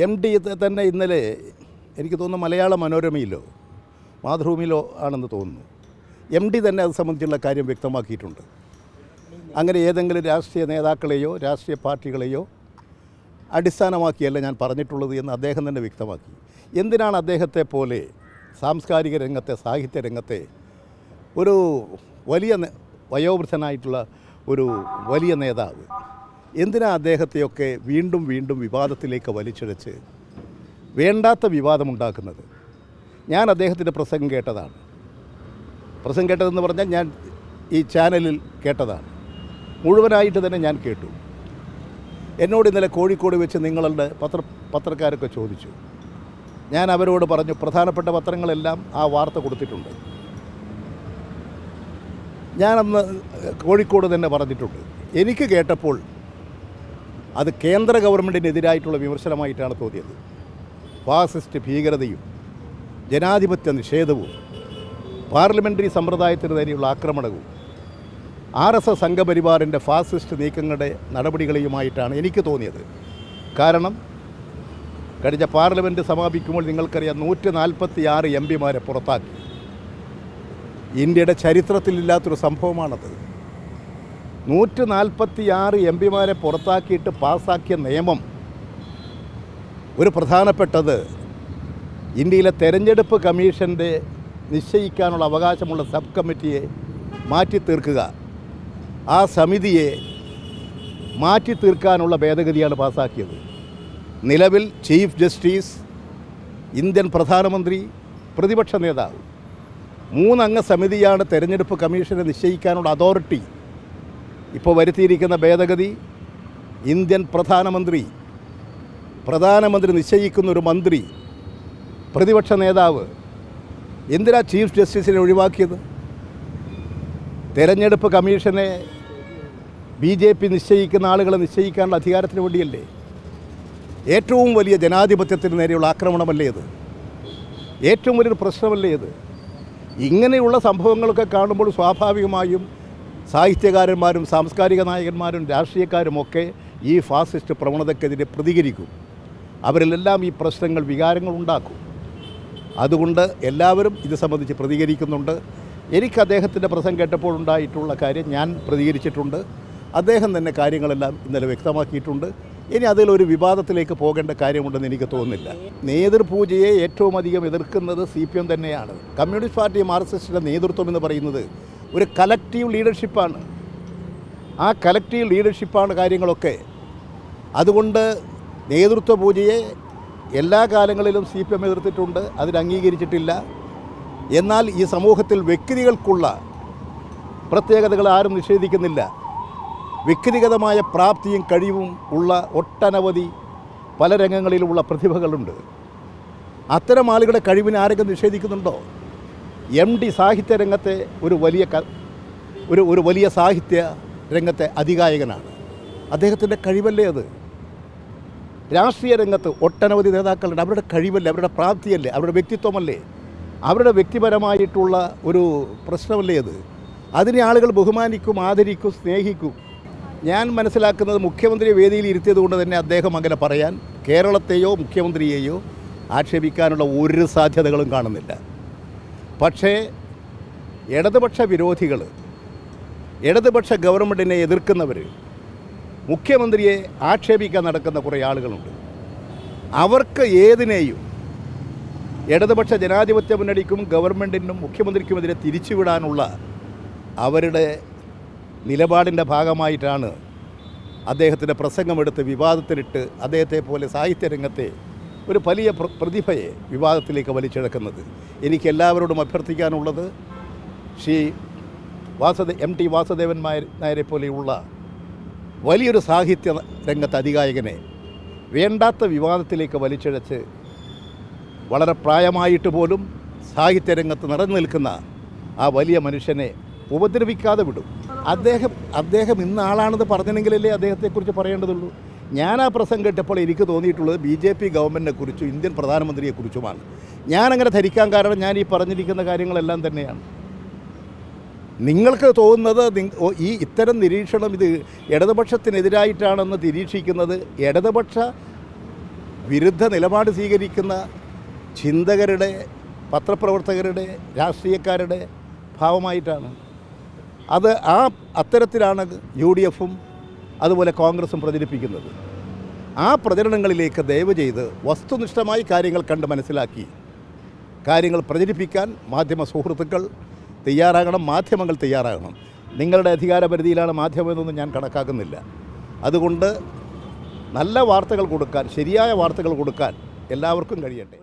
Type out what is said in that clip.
M D തന്നെ ഇന്നലെ എനിക്ക് തോന്നുന്നു മലയാള മനോരമയിലോ മാതൃഭൂമിയിലോ ആണെന്ന് തോന്നുന്നു. എം ഡി തന്നെ അത് സംബന്ധിച്ചുള്ള കാര്യം വ്യക്തമാക്കിയിട്ടുണ്ട്. അങ്ങനെ ഏതെങ്കിലും രാഷ്ട്രീയ നേതാക്കളെയോ രാഷ്ട്രീയ പാർട്ടികളെയോ അടിസ്ഥാനമാക്കിയല്ല ഞാൻ പറഞ്ഞിട്ടുള്ളത് എന്ന് അദ്ദേഹം തന്നെ വ്യക്തമാക്കി. എന്തിനാണ് അദ്ദേഹത്തെ പോലെ സാംസ്കാരിക രംഗത്തെ സാഹിത്യ രംഗത്തെ ഒരു വലിയ വയോവൃദ്ധനായിട്ടുള്ള ഒരു വലിയ നേതാവ് എന്തിനാ അദ്ദേഹത്തെയൊക്കെ വീണ്ടും വീണ്ടും വിവാദത്തിലേക്ക് വലിച്ചിഴച്ച് വേണ്ടാത്ത വിവാദമുണ്ടാക്കുന്നത്? ഞാൻ അദ്ദേഹത്തിന്റെ പ്രസംഗം കേട്ടതാണ്. പ്രസംഗം കേട്ടതെന്ന് പറഞ്ഞാൽ ഞാൻ ഈ ചാനലിൽ കേട്ടതാണ്. മുഴുവനായിട്ട് തന്നെ ഞാൻ കേട്ടു. എന്നോട് ഇന്നലെ കോഴിക്കോട് വെച്ച് നിങ്ങളുടെ പത്ര പത്രക്കാരൊക്കെ ചോദിച്ചു. ഞാൻ അവരോട് പറഞ്ഞു പ്രധാനപ്പെട്ട പത്രങ്ങളെല്ലാം ആ വാർത്ത കൊടുത്തിട്ടുണ്ട്. ഞാനന്ന് കോഴിക്കോട് തന്നെ പറഞ്ഞിട്ടുണ്ട്. എനിക്ക് കേട്ടപ്പോൾ അത് കേന്ദ്ര ഗവൺമെന്റിനെതിരായിട്ടുള്ള വിമർശനമായിട്ടാണ് തോന്നിയത്. ഫാസിസ്റ്റ് ഭീകരതയും ജനാധിപത്യ നിഷേധവും പാർലമെന്ററി സമ്പ്രദായത്തിന് നേരെയുള്ള ആക്രമണവും ആർ എസ് എസ് സംഘപരിവാറിന്റെ ഫാസിസ്റ്റ് നീക്കങ്ങളുടെ നടപടികളെയുമായിട്ടാണ് എനിക്ക് തോന്നിയത്. കാരണം കഴിഞ്ഞ പാർലമെന്റ് സമാപിക്കുമ്പോൾ നിങ്ങൾക്കറിയാം നൂറ്റി നാൽപ്പത്തി ആറ് എം പിമാരെ പുറത്താക്കി. ഇന്ത്യയുടെ ചരിത്രത്തിലില്ലാത്തൊരു സംഭവമാണത്. നൂറ്റി നാൽപ്പത്തി ആറ് എം പിമാരെ പുറത്താക്കിയിട്ട് പാസ്സാക്കിയ നിയമം ഒരു പ്രധാനപ്പെട്ടത് ഇന്ത്യയിലെ തെരഞ്ഞെടുപ്പ് കമ്മീഷന്റെ നിശ്ചയിക്കാനുള്ള അവകാശമുള്ള സബ് കമ്മിറ്റിയെ മാറ്റി തീർക്കുക. ആ സമിതിയെ മാറ്റി തീർക്കാനുള്ള ഭേദഗതിയാണ് പാസ്സാക്കിയത് നിലവിൽ ചീഫ് ജസ്റ്റിസ് ഇന്ത്യൻ പ്രധാനമന്ത്രി പ്രതിപക്ഷ നേതാവ് മൂന്നംഗ സമിതിയാണ് തെരഞ്ഞെടുപ്പ് കമ്മീഷനെ നിശ്ചയിക്കാനുള്ള അതോറിറ്റി ഇപ്പോൾ വരുത്തിയിരിക്കുന്ന ഭേദഗതി ഇന്ത്യൻ പ്രധാനമന്ത്രി പ്രധാനമന്ത്രി നിശ്ചയിക്കുന്ന ഒരു മന്ത്രി പ്രതിപക്ഷ നേതാവ് എന്തിനാ ചീഫ് ജസ്റ്റിസിനെ ഒഴിവാക്കിയത്? തെരഞ്ഞെടുപ്പ് കമ്മീഷനെ ബി ജെ പി നിശ്ചയിക്കുന്ന ആളുകളെ നിശ്ചയിക്കാനുള്ള അധികാരത്തിന് വേണ്ടിയല്ലേ? ഏറ്റവും വലിയ ജനാധിപത്യത്തിന് നേരെയുള്ള ആക്രമണമല്ലേ ഇത്? ഏറ്റവും വലിയൊരു പ്രശ്നമല്ലേ ഇത്? ഇങ്ങനെയുള്ള സംഭവങ്ങളൊക്കെ കാണുമ്പോൾ സ്വാഭാവികമായും സാഹിത്യകാരന്മാരും സാംസ്കാരിക നായകന്മാരും രാഷ്ട്രീയക്കാരും ഒക്കെ ഈ ഫാസിസ്റ്റ് പ്രവണതക്കെതിരെ പ്രതികരിക്കും. അവരിലെല്ലാം ഈ പ്രശ്നങ്ങൾ വികാരങ്ങൾ ഉണ്ടാക്കും. അതുകൊണ്ട് എല്ലാവരും ഇത് സംബന്ധിച്ച് പ്രതികരിക്കുന്നുണ്ട്. എനിക്ക് അദ്ദേഹത്തിന്റെ പ്രസംഗം കേട്ടപ്പോൾ ഉണ്ടായിട്ടുള്ള കാര്യം ഞാൻ പ്രതികരിച്ചിട്ടുണ്ട്. അദ്ദേഹം തന്നെ കാര്യങ്ങളെല്ലാം ഇന്നലെ വ്യക്തമാക്കിയിട്ടുണ്ട്. ഇനി അതിലൊരു വിവാദത്തിലേക്ക് പോകേണ്ട കാര്യമുണ്ടെന്ന് എനിക്ക് തോന്നുന്നില്ല. നേതൃപൂജയെ ഏറ്റവും അധികം എതിർക്കുന്നത് സി പി എം തന്നെയാണ്. കമ്മ്യൂണിസ്റ്റ് പാർട്ടി മാർക്സിസ്റ്റിന്റെ നേതൃത്വം എന്ന് പറയുന്നത് ഒരു കലക്റ്റീവ് ലീഡർഷിപ്പാണ് ആ കലക്റ്റീവ് ലീഡർഷിപ്പാണ് കാര്യങ്ങളൊക്കെ. അതുകൊണ്ട് നേതൃത്വ പൂജയെ എല്ലാ കാലങ്ങളിലും സി പി എം എതിർത്തിട്ടുണ്ട്. അതിന് അംഗീകരിച്ചിട്ടില്ല. എന്നാൽ ഈ സമൂഹത്തിൽ വ്യക്തികൾക്കുള്ള പ്രത്യേകതകൾ ആരും നിഷേധിക്കുന്നില്ല. വ്യക്തിഗതമായ പ്രാപ്തിയും കഴിവും ഉള്ള ഒട്ടനവധി പല രംഗങ്ങളിലുമുള്ള പ്രതിഭകളുണ്ട്. അത്തരം ആളുകളുടെ കഴിവിനെ ആരെങ്കിലും നിഷേധിക്കുന്നുണ്ടോ? എം ഡി സാഹിത്യ രംഗത്തെ ഒരു വലിയ ക ഒരു ഒരു വലിയ സാഹിത്യ രംഗത്തെ അധികായകനാണ്. അദ്ദേഹത്തിന്റെ കഴിവല്ലേ അത്? രാഷ്ട്രീയ രംഗത്ത് ഒട്ടനവധി നേതാക്കളുണ്ട്. അവരുടെ കഴിവല്ലേ? അവരുടെ പ്രാപ്തിയല്ലേ? അവരുടെ വ്യക്തിത്വമല്ലേ? അവരുടെ വ്യക്തിപരമായിട്ടുള്ള ഒരു പ്രശ്നമല്ലേ അത്? അതിനെ ആളുകൾ ബഹുമാനിക്കും ആദരിക്കും സ്നേഹിക്കും. ഞാൻ മനസ്സിലാക്കുന്നത് മുഖ്യമന്ത്രി വേദിയിൽ ഇരുത്തിയത് കൊണ്ട് തന്നെ അദ്ദേഹം അങ്ങനെ പറയാൻ കേരളത്തെയോ മുഖ്യമന്ത്രിയെയോ ആക്ഷേപിക്കാനുള്ള ഒരു സാധ്യതകളും കാണുന്നില്ല. പക്ഷേ ഇടതുപക്ഷ വിരോധികൾ ഇടതുപക്ഷ ഗവൺമെന്റിനെ എതിർക്കുന്നവർ മുഖ്യമന്ത്രിയെ ആക്ഷേപിക്കാൻ നടക്കുന്ന കുറേ ആളുകളുണ്ട്. അവർക്ക് ഏതിനെയും ഇടതുപക്ഷ ജനാധിപത്യ മുന്നണിക്കും ഗവൺമെന്റിനും മുഖ്യമന്ത്രിക്കുമെതിരെ തിരിച്ചുവിടാനുള്ള അവരുടെ നിലപാടിന്റെ ഭാഗമായിട്ടാണ് അദ്ദേഹത്തിന്റെ പ്രസംഗമെടുത്ത് വിവാദത്തിലിട്ട് അദ്ദേഹത്തെ പോലെ സാഹിത്യരംഗത്തെ ഒരു വലിയ പ്രതിഭയെ വിവാദത്തിലേക്ക് വലിച്ചിഴക്കുന്നത് എനിക്ക് എല്ലാവരോടും അഭ്യർത്ഥിക്കാനുള്ളത് ശ്രീ വാസുദേ എം ടി വാസുദേവൻ നായരെ പോലെയുള്ള വലിയൊരു സാഹിത്യ രംഗത്ത് അധികായകനെ വേണ്ടാത്ത വിവാദത്തിലേക്ക് വലിച്ചിഴച്ച് വളരെ പ്രായമായിട്ട് പോലും സാഹിത്യരംഗത്ത് നിറഞ്ഞു നിൽക്കുന്ന ആ വലിയ മനുഷ്യനെ ഉപദ്രവിക്കാതെ വിടും. അദ്ദേഹം അദ്ദേഹം ഇന്നാളാണെന്ന് പറഞ്ഞെങ്കിലല്ലേ അദ്ദേഹത്തെക്കുറിച്ച് പറയേണ്ടതുള്ളൂ. ഞാൻ ആ പ്രസംഗം കേട്ടപ്പോൾ എനിക്ക് തോന്നിയിട്ടുള്ളത് ബി ജെ പി ഗവൺമെന്റിനെ കുറിച്ചും ഇന്ത്യൻ പ്രധാനമന്ത്രിയെക്കുറിച്ചുമാണ് ഞാനങ്ങനെ ധരിക്കാൻ കാരണം ഞാൻ ഈ പറഞ്ഞിരിക്കുന്ന കാര്യങ്ങളെല്ലാം തന്നെയാണ്. നിങ്ങൾക്ക് തോന്നുന്നത് ഈ ഇത്തരം നിരീക്ഷണം ഇത് ഇടതുപക്ഷത്തിനെതിരായിട്ടാണെന്ന് നിരീക്ഷിക്കുന്നത് ഇടതുപക്ഷ വിരുദ്ധ നിലപാട് സ്വീകരിക്കുന്ന ചിന്തകരുടെ പത്രപ്രവർത്തകരുടെ രാഷ്ട്രീയക്കാരുടെ ഭാവമായിട്ടാണ്. അത് ആ അത്തരത്തിലാണ് യു ഡി എഫും അതുപോലെ കോൺഗ്രസും പ്രചരിപ്പിക്കുന്നത്. ആ പ്രചരണങ്ങളിലേക്ക് ദയവ് ചെയ്ത് വസ്തുനിഷ്ഠമായി കാര്യങ്ങൾ കണ്ട് മനസ്സിലാക്കി. കാര്യങ്ങൾ പ്രചരിപ്പിക്കാൻ മാധ്യമ സുഹൃത്തുക്കൾ തയ്യാറാകണം മാധ്യമങ്ങൾ തയ്യാറാകണം. നിങ്ങളുടെ അധികാരപരിധിയിലാണ് പരിധിയിലാണ് എന്നൊന്നും ഞാൻ കണക്കാക്കുന്നില്ല. അതുകൊണ്ട് നല്ല വാർത്തകൾ കൊടുക്കാൻ ശരിയായ വാർത്തകൾ കൊടുക്കാൻ എല്ലാവർക്കും കഴിയട്ടെ.